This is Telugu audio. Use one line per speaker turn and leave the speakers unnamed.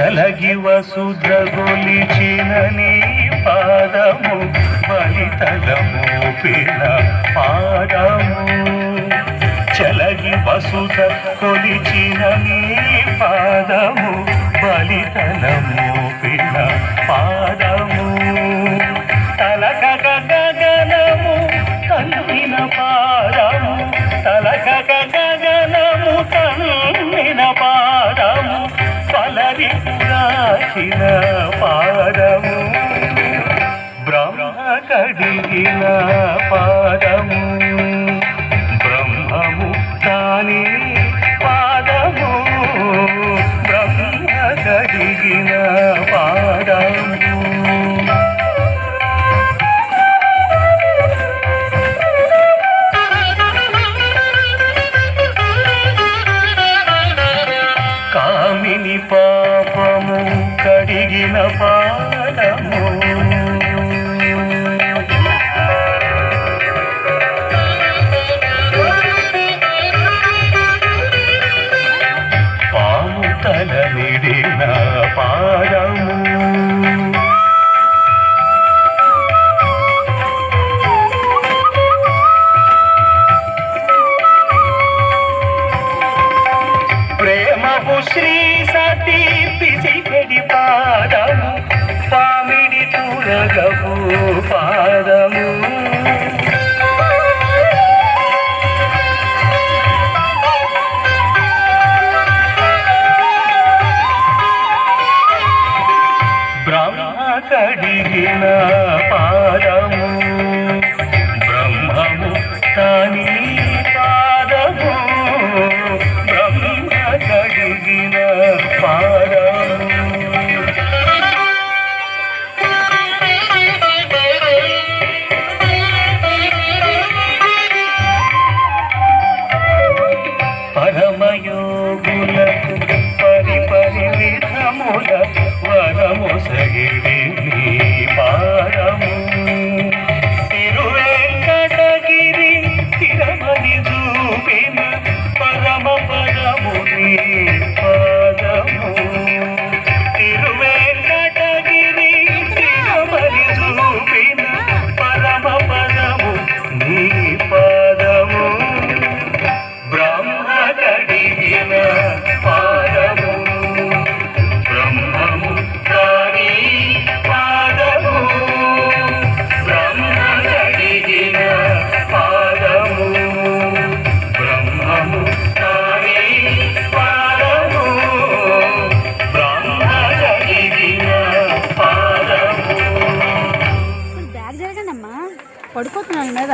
చలగి వసుధ నీ పాదము బలితలము పిన పాదము. చలగి వసుధ కొలిచిన నీ పాదము బలితలము అలరి రాసిన పాదము బ్రహ్మ కడిగిన కామిని పాపము కడిగిన పాదము పాము తల నిడిన పాదము కడిగిన పాదము. బ్రహ్మము తని పాదము. బ్రహ్మ కడిగిన పాదము. పరమయోగులకు
పరిపరి విధములకు పడిపోతున్నాను మీద.